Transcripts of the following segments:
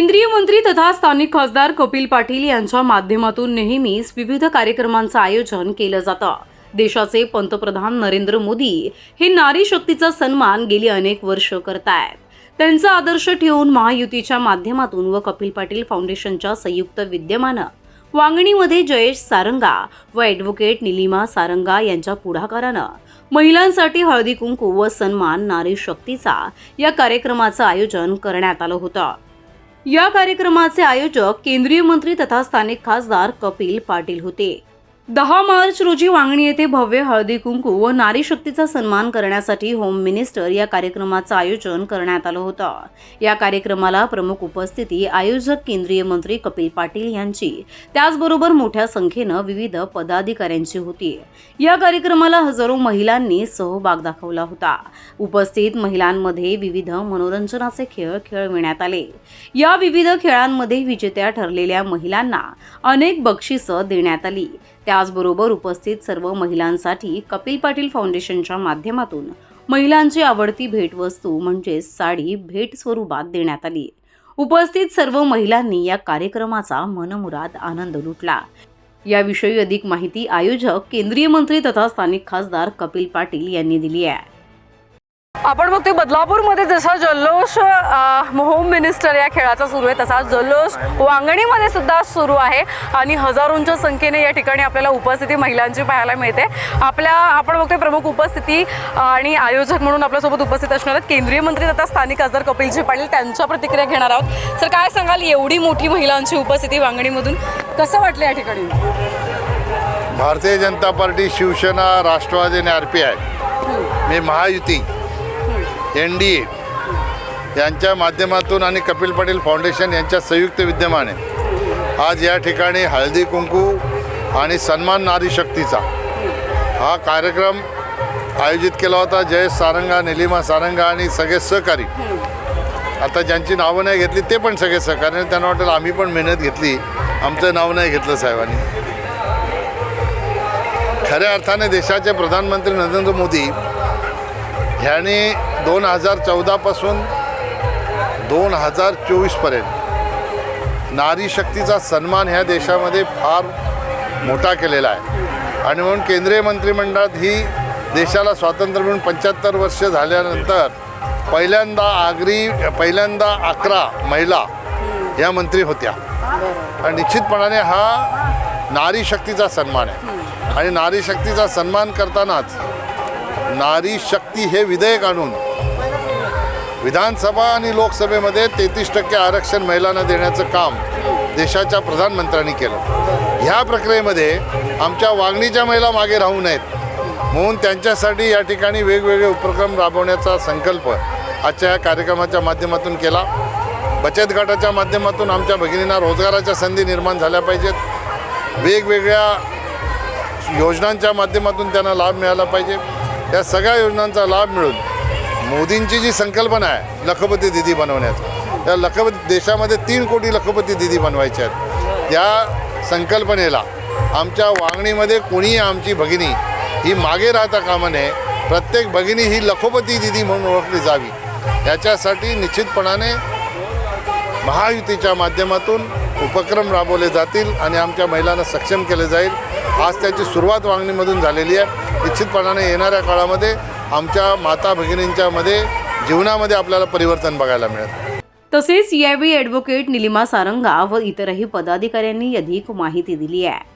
केंद्रीय मंत्री तथा स्थानिक खासदार कपिल पाटील यांच्या माध्यमातून नेहमीच विविध कार्यक्रमांचं आयोजन केलं जातं. देशाचे पंतप्रधान नरेंद्र मोदी हे नारी शक्तीचा सन्मान गेली अनेक वर्ष करतायत. त्यांचा आदर्श ठेवून महायुतीच्या माध्यमातून व कपिल पाटील फाउंडेशनच्या संयुक्त विद्यमानं वांगणीमध्ये जयेश सारंगा व ॲडव्होकेट निलिमा सारंगा यांच्या पुढाकारानं महिलांसाठी हळदी कुंकू व सन्मान नारी शक्तीचा या कार्यक्रमाचं आयोजन करण्यात आलं होतं. या कार्यक्रमाचे आयोजक केंद्रीय मंत्री तथा स्थानिक खासदार कपिल पाटील होते. दहा मार्च रोजी वांगणी येथे भव्य हळदी कुंकू व नारी शक्तीचा सन्मान करण्यासाठी होम मिनिस्टर या कार्यक्रमाचं आयोजन करण्यात आलं होतं. या कार्यक्रमाला प्रमुख उपस्थिती आयोजक केंद्रीय मंत्री कपिल पाटील यांची. त्याचबरोबर मोठ्या संख्येनं विविध पदाधिकाऱ्यांची होती. या कार्यक्रमाला हजारो महिलांनी सहभाग दाखवला होता. उपस्थित महिलांमध्ये विविध मनोरंजनाचे खेळ खेळविण्यात आले. या विविध खेळांमध्ये विजेत्या ठरलेल्या महिलांना अनेक बक्षिसं देण्यात आली. त्याचबरोबर उपस्थित सर्व महिलांसाठी कपिल पाटील फाउंडेशनच्या माध्यमातून महिलांची आवडती भेटवस्तू म्हणजेच साडी भेट स्वरूपात देण्यात आली. उपस्थित सर्व महिलांनी या कार्यक्रमाचा मनमुराद आनंद लुटला. याविषयी अधिक माहिती आयोजक केंद्रीय मंत्री तथा स्थानिक खासदार कपिल पाटील यांनी दिली आहे. आपण बघतोय बदलापूरमध्ये जसा जल्लोष होम मिनिस्टर या खेळाचा सुरू आहे तसा जल्लोष वांगणीमध्ये सुद्धा सुरू आहे. आणि हजारोंच्या संख्येने या ठिकाणी आपल्याला उपस्थिती महिलांची पाहायला मिळते. आपल्या आपण बघतोय प्रमुख उपस्थिती आणि आयोजक म्हणून आपल्यासोबत उपस्थित असणार आहेत. केंद्रीय मंत्री तथा स्थानिक खासदार कपिलजी पाटील त्यांच्या प्रतिक्रिया घेणार आहोत. तर काय सांगाल? एवढी मोठी महिलांची उपस्थिती वांगणीमधून कसं वाटलं या ठिकाणी? भारतीय जनता पार्टी शिवसेना राष्ट्रवादी आणि आर पी आय. मी महायुती. एन डी ए यांच्या माध्यमातून आणि कपिल पाटील फाउंडेशन यांच्या संयुक्त विद्यमाने आज या ठिकाणी हळदी कुंकू आणि सन्मान नारी शक्तीचा हा कार्यक्रम आयोजित केला होता. जयेश सारंगा निलिमा सारंगा आणि सगळे सहकारी. आता ज्यांची नावं नाही घेतली ते पण सगळे सहकारी. आणि त्यांना वाटेल आम्ही पण मेहनत घेतली. आमचं नाव नाही घेतलं साहेबांनी. खऱ्या अर्थाने देशाचे प्रधानमंत्री नरेंद्र मोदी ह्याने दोन हजार चौदापासून दोन हजार चोवीसपर्यंत नारी शक्तीचा सन्मान ह्या देशामध्ये फार मोठा केलेला आहे. आणि म्हणून केंद्रीय मंत्रिमंडळात ही देशाला स्वातंत्र्य मिळून पंच्याहत्तर वर्ष झाल्यानंतर पहिल्यांदा आगरी पहिल्यांदा अकरा महिला या मंत्री होत्या. आणि निश्चितपणाने हा नारी शक्तीचा सन्मान आहे. आणि नारी शक्तीचा सन्मान करतानाच नारी शक्ती हे विधेयक आणून विधानसभा आणि लोकसभेमध्ये तेहतीस टक्के आरक्षण महिलांना देण्याचं काम देशाच्या प्रधानमंत्र्यांनी केलं. ह्या प्रक्रियेमध्ये आमच्या वागणीच्या महिला मागे राहू नयेत. म्हणून त्यांच्यासाठी या ठिकाणी वेगवेगळे उपक्रम राबवण्याचा संकल्प आजच्या या कार्यक्रमाच्या माध्यमातून केला. बचत गटाच्या माध्यमातून आमच्या भगिनींना रोजगाराच्या संधी निर्माण झाल्या पाहिजेत. वेगवेगळ्या योजनांच्या माध्यमातून त्यांना लाभ मिळाला पाहिजे. या सगळ्या योजनांचा लाभ मिळून मोदींची जी संकल्पना आहे लखपती दिदी बनवण्याची त्या लखपती देशामध्ये तीन कोटी लखपती दिदी बनवायच्या आहेत. त्या संकल्पनेला आमच्या वागणीमध्ये कोणीही आमची भगिनी ही मागे राहता कामा नये. प्रत्येक भगिनी ही लखोपती दिदी म्हणून ओळखली जावी. याच्यासाठी निश्चितपणाने महायुतीच्या माध्यमातून उपक्रम राबवले जातील आणि आमच्या महिलांना सक्षम केले जाईल. आज त्याची सुरुवात वांगणीमधून झालेली आहे. निश्चितपणाने येणाऱ्या काळामध्ये आमच्या माता भगिनींच्यामध्ये जीवनामध्ये आपल्याला परिवर्तन बघायला मिळेल. तसेच यावेळी ॲडव्होकेट निलिमा सारंगा व इतरही पदाधिकाऱ्यांनी अधिक माहिती दिली आहे.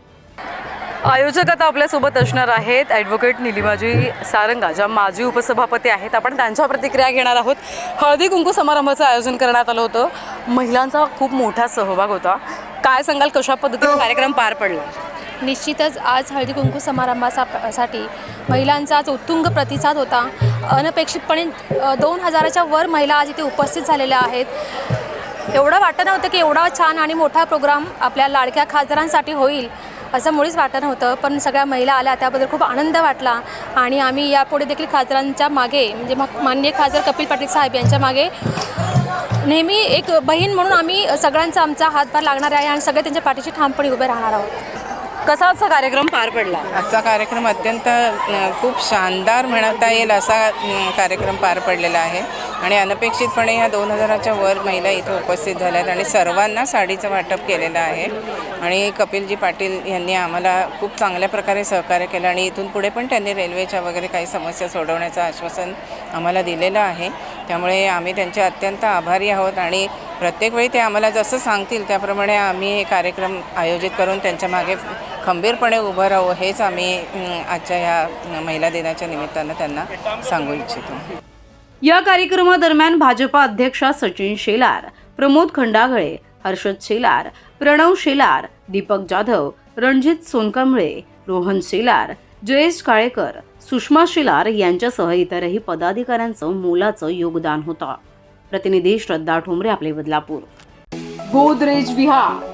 आयोजक आता आपल्यासोबत असणार आहेत. ॲडव्होकेट निलिमाजी सारंगा ज्या माजी उपसभापती आहेत. आपण त्यांच्या प्रतिक्रिया घेणार आहोत. हळदी कुंकू समारंभाचं आयोजन करण्यात आलं होतं. महिलांचा खूप मोठा सहभाग होता. काय सांगाल कशा पद्धतीने कार्यक्रम पार पडला? निश्चितच आज हळदी कुंकू समारंभासा साठी महिलांचा आज उत्तुंग प्रतिसाद होता. अनपेक्षितपणे दोन हजाराच्या वर महिला आज इथे उपस्थित झालेल्या आहेत. एवढं वाटत नव्हतं की एवढा छान आणि मोठा प्रोग्राम आपल्या लाडक्या खासदारांसाठी होईल. असं मुळीच वाटत नव्हतं पण सगळ्या महिला आल्या त्याबद्दल खूप आनंद वाटला. आणि आम्ही यापुढे देखील खासदारांच्या मागे म्हणजे मग माननीय खासदार कपिल पाटील साहेब यांच्या मागे नेहमी एक बहीण म्हणून आम्ही सगळ्यांचा आमचा हातभार लागणार आहे आणि सगळे त्यांच्या पाठीशी ठामपणे उभे राहणार आहोत. कसा आजचा कार्यक्रम पार पडला? आजचा कार्यक्रम अत्यंत खूप शानदार म्हणता येईल असा कार्यक्रम पार पडलेला आहे. आणि अनपेक्षितपणे ह्या दोन हजाराच्या वर महिला इथे उपस्थित झाल्या आहेत आणि सर्वांना साडीचं वाटप केलेलं आहे. आणि कपिलजी पाटील यांनी आम्हाला खूप चांगल्या प्रकारे सहकार्य केलं आणि इथून पुढे पण त्यांनी रेल्वेच्या वगैरे काही समस्या सोडवण्याचं आश्वासन आम्हाला दिलेलं आहे. त्यामुळे आम्ही त्यांचे अत्यंत आभारी आहोत आणि प्रत्येक वेळी ते आम्हाला जसं सांगतील त्याप्रमाणे आम्ही हे कार्यक्रम आयोजित करून त्यांच्या मागे खंबीरपणे उभं राहू हेच आम्ही आजच्या ह्या महिला दिनाच्या निमित्तानं त्यांना सांगू इच्छितो. या कार्यक्रमादरम्यान भाजपा अध्यक्षा सचिन शेलार प्रमोद खंडागळे हर्षद शेलार प्रणव शेलार दीपक जाधव रणजित सोनकांबळे रोहन शेलार जयेश काळेकर सुषमा शेलार यांच्यासह इतरही पदाधिकाऱ्यांचं मोलाचं योगदान होतं. प्रतिनिधी श्रद्धा ठोंबरे आपले बदलापूर. गोदरेज विहार.